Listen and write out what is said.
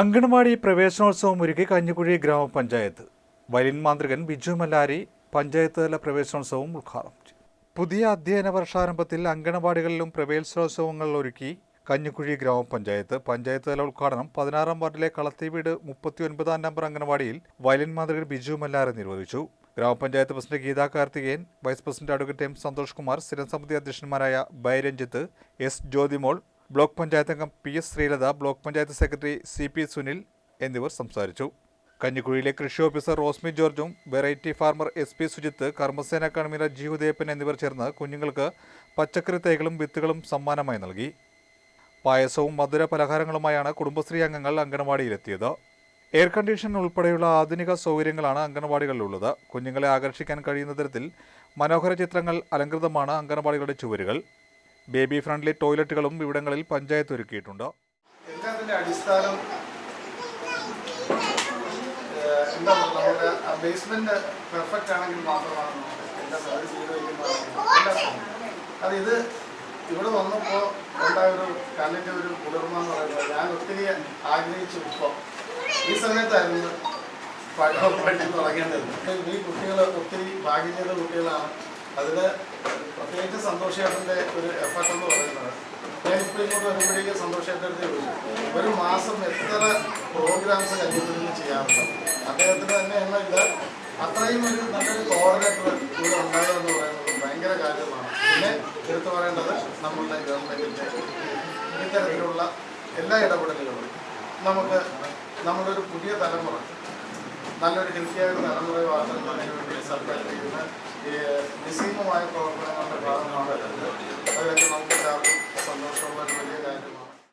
അങ്കണവാടി പ്രവേശനോത്സവം ഒരുക്കി കഞ്ഞിക്കുഴി ഗ്രാമപഞ്ചായത്ത്. വയലിൻ മാന്ത്രികൻ ബിജു മല്ലാരി പഞ്ചായത്ത് തല പ്രവേശനോത്സവം ഉദ്ഘാടനം ചെയ്തു. പുതിയ അധ്യയന വർഷാരംഭത്തിൽ അങ്കണവാടികളിലും പ്രവേശനോത്സവങ്ങൾ ഒരുക്കി കഞ്ഞിക്കുഴി ഗ്രാമപഞ്ചായത്ത്. പഞ്ചായത്ത് തല ഉദ്ഘാടനം പതിനാറാം വാർഡിലെ കളത്തിവീട് മുപ്പത്തി ഒൻപതാം നമ്പർ അങ്കണവാടിയിൽ വയലിൻ മാന്ത്രികൻ ബിജു മല്ലാരി നിർവഹിച്ചു. ഗ്രാമപഞ്ചായത്ത് president Geetha Karthikeyan vice president advocate M Santhosh Kumar സ്ഥിരം സമിതി അധ്യക്ഷന്മാരായ ബൈരഞ്ജിത്ത് എസ് ജ്യോതിമോൾ ബ്ലോക്ക് പഞ്ചായത്ത് അംഗം P S Sreelatha block panchayat secretary C P Sunil എന്നിവർ സംസാരിച്ചു. കഞ്ഞിക്കുഴിയിലെ കൃഷി ഓഫീസർ റോസ്മി ജോർജും variety farmer S P Sujith കർമ്മസേന കൺവീനർ ജി ഉദയപ്പൻ എന്നിവർ ചേർന്ന് കുഞ്ഞുങ്ങൾക്ക് പച്ചക്കറി തൈകളും വിത്തുകളും സമ്മാനമായി നൽകി. പായസവും മധുര പലഹാരങ്ങളുമായാണ് കുടുംബശ്രീ അംഗങ്ങൾ അംഗനവാടിയിലെത്തിയത്. എയർ കണ്ടീഷൻ ഉൾപ്പെടെയുള്ള ആധുനിക സൗകര്യങ്ങളാണ് അംഗനവാടികളിലുള്ളത്. കുഞ്ഞുങ്ങളെ ആകർഷിക്കാൻ കഴിയുന്ന തരത്തിൽ മനോഹര ചിത്രങ്ങൾ അലങ്കൃതമാണ് അംഗനവാടികളുടെ ചുവരുകൾ. ബേബി ഫ്രണ്ട്ലി ടോയ്ലറ്റുകളും ഇവിടങ്ങളിൽ പഞ്ചായത്ത് ഒരുക്കിയിട്ടുണ്ട്. അടിസ്ഥാനം? പെർഫെക്റ്റ് ഇവിടെ വന്നപ്പോൾ ഉണ്ടായ ഒരു കല്ലിന്റെ ഒരു കുളിർമ എന്ന് പറയുന്നത് ഞാൻ ഒത്തിരി ആഗ്രഹിച്ചു ഇപ്പോൾ ഈ സമയത്തായിരുന്നു പഠിച്ചു തുടങ്ങേണ്ടത്. ഈ കുട്ടികൾ ഒത്തിരി ഭാഗ്യം ചെയ്ത കുട്ടികളാണ്. അതിൽ പ്രത്യേകിച്ച് സന്തോഷേട്ടന്റെ ഒരു എഫക്ട് എന്ന് പറയുന്നത് ഞാൻ ഇപ്പോൾ ഇങ്ങോട്ട് വരുമ്പോഴേക്കും സന്തോഷേട്ടന്റെ ചോദിച്ചു. ഒരു മാസം എത്ര പ്രോഗ്രാംസ് കല്യാണത്തിൽ ചെയ്യാറുണ്ട്? അദ്ദേഹത്തിന് തന്നെ എന്ന ഇത് അത്രയും ഒരു നല്ലൊരു കോർഡിനേറ്റർ ഇവിടെ ഉണ്ടാകുക എന്ന് പറയുന്നത് ഭയങ്കര കാര്യമാണ്. പിന്നെ എടുത്തു പറയേണ്ടത് നമ്മളുടെ ഗവൺമെന്റിന്റെ ഇത്തരത്തിലുള്ള എല്ലാ ഇടപെടലുകളും നമുക്ക് നമ്മുടെ ഒരു പുതിയ തലമുറ നല്ലൊരു ഹെൽത്തിയായ തലമുറയെ വാർത്തെടുക്കുന്നതിന് വേണ്ടി സർക്കാർ ചെയ്യുന്ന നിസ്സീമമായ പ്രവർത്തനങ്ങളുടെ ഭാഗമാണ്